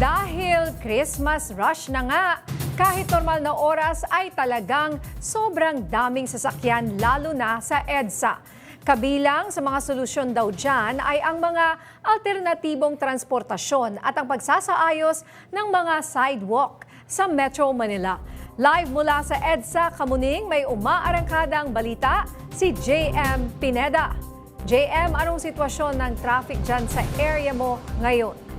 Dahil Christmas rush na nga, kahit normal na oras ay talagang sobrang daming sasakyan lalo na sa EDSA. Kabilang sa mga solusyon daw dyan ay ang mga alternatibong transportasyon at ang pagsasaayos ng mga sidewalk sa Metro Manila. Live mula sa EDSA Kamuning, may umaarangkadang balita si JM Pineda. JM, anong sitwasyon ng traffic dyan sa area mo ngayon?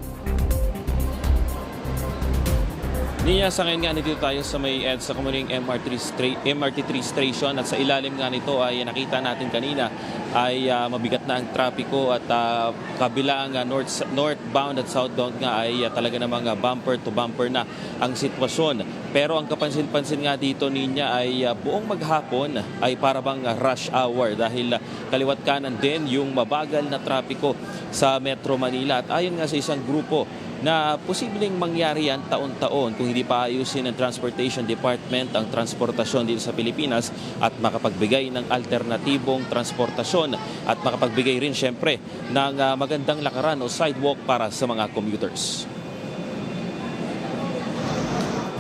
Niya sa ngayon nga nandito tayo sa may EDSA Kamuning MRT, stra- MRT3 station at sa ilalim nga nito ay nakita natin kanina ay ah, mabigat na ang trapiko at uh, kabila ang ah, north, northbound at southbound nga ay ah, talaga namang ah, bumper to bumper na ang sitwasyon. Pero ang kapansin-pansin nga dito niya ay ah, buong maghapon ay para bang ah, rush hour dahil ah, kaliwat kanan din yung mabagal na trapiko sa Metro Manila at ayon nga sa isang grupo na posibleng mangyari yan taon-taon kung hindi pa ayusin ng Transportation Department ang transportasyon dito sa Pilipinas at makapagbigay ng alternatibong transportasyon at makapagbigay rin syempre ng ah, magandang lakaran o sidewalk para sa mga commuters.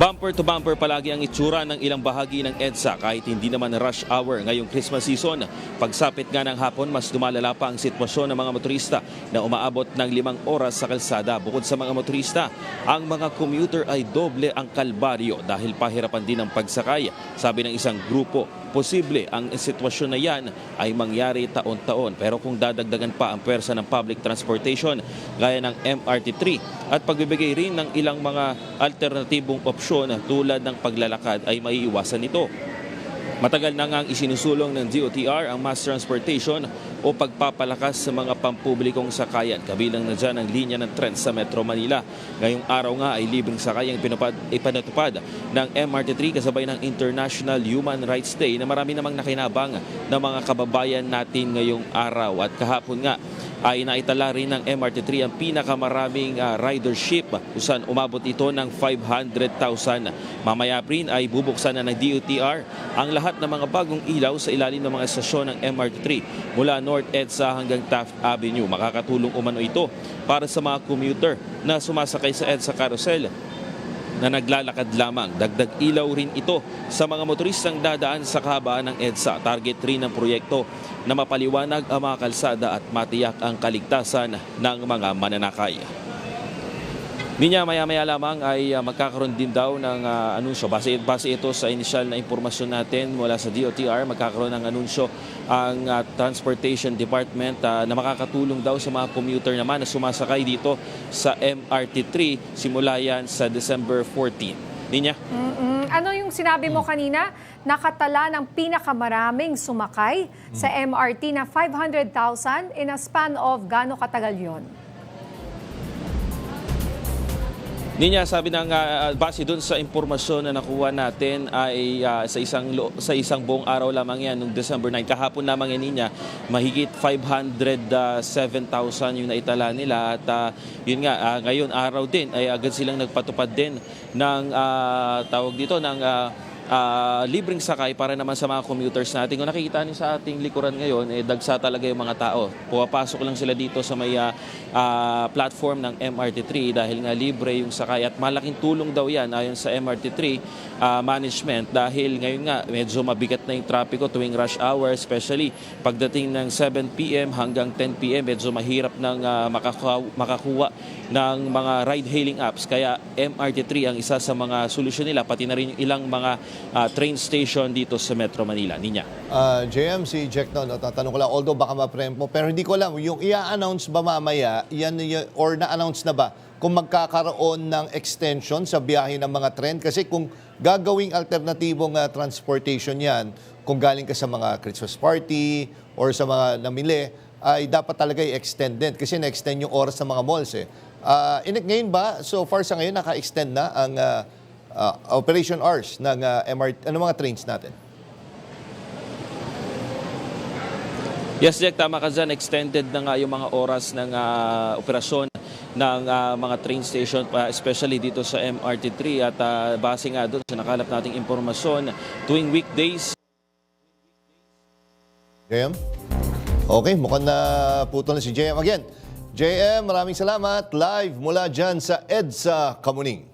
Bumper to bumper palagi ang itsura ng ilang bahagi ng EDSA kahit hindi naman rush hour ngayong Christmas season. Pagsapit nga ng hapon, mas lumalala pa ang sitwasyon ng mga motorista na umaabot ng limang oras sa kalsada. Bukod sa mga motorista, ang mga commuter ay doble ang kalbaryo dahil pahirapan din ang pagsakay. Sabi ng isang grupo, posible ang sitwasyon na yan ay mangyari taon-taon. Pero kung dadagdagan pa ang pwersa ng public transportation gaya ng MRT3 at pagbibigay rin ng ilang mga alternatibong opsyon tulad ng paglalakad ay maiiwasan ito. Matagal na nga ang isinusulong ng DOTR ang mass transportation o pagpapalakas sa mga pampublikong sakayan. Kabilang na dyan ang linya ng tren sa Metro Manila. Ngayong araw nga ay libreng sakay ang pinupad, ipanatupad ng MRT3 kasabay ng International Human Rights Day na marami namang nakinabang ng mga kababayan natin ngayong araw. At kahapon nga ay naitala rin ng MRT3 ang pinakamaraming ah, ridership kung umabot ito ng 500,000. Mamaya rin ay bubuksan na ng DOTR ang lahat ng mga bagong ilaw sa ilalim ng mga estasyon ng MRT3 mula North EDSA hanggang Taft Avenue. Makakatulong umano ito para sa mga commuter na sumasakay sa EDSA carousel na naglalakad lamang. Dagdag ilaw rin ito sa mga motoristang dadaan sa kahabaan ng EDSA. Target rin ng proyekto na mapaliwanag ang mga kalsada at matiyak ang kaligtasan ng mga mananakay. Ninya maya-maya lamang ay ah, magkakaroon din daw ng ah, anunsyo. Base, base ito sa initial na impormasyon natin mula sa DOTR, magkakaroon ng anunsyo ang ah, Transportation Department ah, na makakatulong daw sa mga commuter naman na sumasakay dito sa MRT3 simula yan sa December 14. Ninya? Mm-mm. Ano yung sinabi mo kanina? Nakatala ng pinakamaraming sumakay sa MRT na 500,000 in a span of gaano katagal yon? Ninya sabi ng ah, base doon sa impormasyon na nakuha natin ay ah, sa isang sa isang buong araw lamang yan nung December 9 kahapon lamang yan niya mahigit 507,000 yung naitala nila at ah, yun nga ah, ngayon araw din ay agad silang nagpatupad din ng ah, tawag dito ng ah, ah, libreng sakay para naman sa mga commuters natin. Kung nakikita niyo sa ating likuran ngayon, eh, dagsa talaga yung mga tao. Pumapasok lang sila dito sa may ah, platform ng MRT3 dahil nga libre yung sakay at malaking tulong daw yan ayon sa MRT3 ah, management dahil ngayon nga medyo mabigat na yung trapiko tuwing rush hour especially pagdating ng 7 p.m. hanggang 10 p.m. medyo mahirap nang ah, makakuha, makakuha ng mga ride-hailing apps kaya MRT3 ang isa sa mga solusyon nila pati na rin yung ilang mga ah, train station dito sa Metro Manila. Ninya. Ah, JM, si Jack no, no, tatanong ko lang, although baka ma-prempt mo, pero hindi ko alam, yung i-announce ba mamaya, yan, or na-announce na ba, kung magkakaroon ng extension sa biyahe ng mga tren? Kasi kung gagawing alternatibong ah, transportation yan, kung galing ka sa mga Christmas party or sa mga namili, ay dapat talaga i-extend din kasi na-extend yung oras ng mga malls eh. Ah, in- ngayon ba, so far sa ngayon, naka-extend na ang ah, ah, operation hours ng ah, MRT, ano mga trains natin? Yes, Jack, tama ka dyan. Extended na nga yung mga oras ng ah, operasyon ng ah, mga train station, pa, especially dito sa MRT3. At ah, base nga doon sa nakalap nating impormasyon, tuwing weekdays, JM? Okay, mukhang na putol na si JM. Again, JM, maraming salamat. Live mula dyan sa EDSA Kamuning.